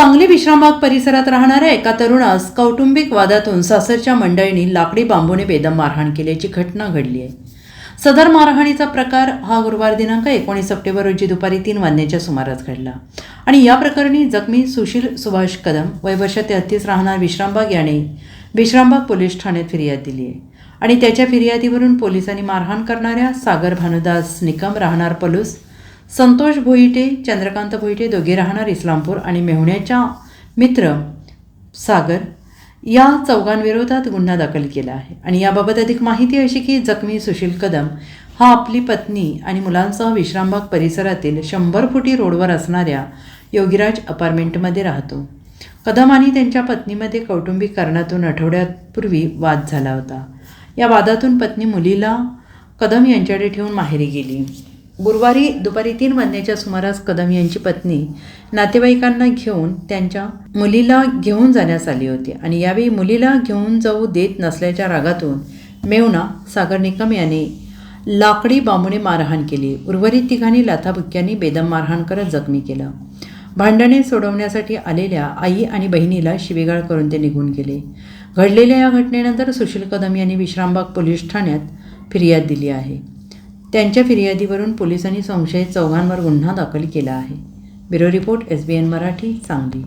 सांगली विश्रामबाग परिसरात राहणाऱ्या एका तरुणास कौटुंबिक वादातून सासरच्या मंडळींनी लाकडी बांबूने बेदम मारहाण केल्याची घटना घडली आहे. सदर मारहाणीचा प्रकार हा गुरुवार दिनांक एकोणीस सप्टेंबर रोजी दुपारी तीन वाजण्याच्या सुमारास घडला. आणि या प्रकरणी जखमी सुशील सुभाष कदम वय वर्ष तेहतीस राहणार विश्रामबाग याने विश्रामबाग पोलीस ठाण्यात फिर्याद दिली आहे. आणि त्याच्या फिर्यादीवरून पोलिसांनी मारहाण करणाऱ्या सागर भानुदास निकम राहणार पलूस संतोष भोईटे चंद्रकांत भोईटे दोघे राहणार इस्लामपूर आणि मेहुण्याच्या मित्र सागर या चौघांविरोधात गुन्हा दाखल केला आहे. आणि याबाबत अधिक माहिती अशी की जखमी सुशील कदम हा आपली पत्नी आणि मुलांसह विश्रामबाग परिसरातील शंभर फुटी रोडवर असणाऱ्या योगीराज अपार्टमेंटमध्ये राहतो. कदम आणि त्यांच्या पत्नीमध्ये कौटुंबिक कारणातून आठवड्यापूर्वी वाद झाला होता. या वादातून पत्नी मुलीला कदम यांच्याकडे ठेवून माहेरी गेली. गुरुवारी दुपारी तीन वाजण्याच्या सुमारास कदम यांची पत्नी नातेवाईकांना घेऊन त्यांच्या मुलीला घेऊन जाण्यास आली होती आणि यावेळी मुलीला घेऊन जाऊ देत नसल्याच्या रागातून मेवना सागर निकम याने लाकडी बांबूने मारहाण केली. उर्वरित तिघांनी लाथाबुक्क्यांनी बेदम मारहाण करत जखमी केलं. भांडणे सोडवण्यासाठी आलेल्या आई आणि बहिणीला शिवेगाळ करून ते निघून गेले. घडलेल्या या घटनेनंतर सुशील कदम यांनी विश्रामबाग पोलीस ठाण्यात फिर्याद दिली आहे. त्यांच्या फिर्यादीवरून पोलिसांनी संशयित चौघांवर गुन्हा दाखल केला आहे. Bureau report S B N Marathi Sangli.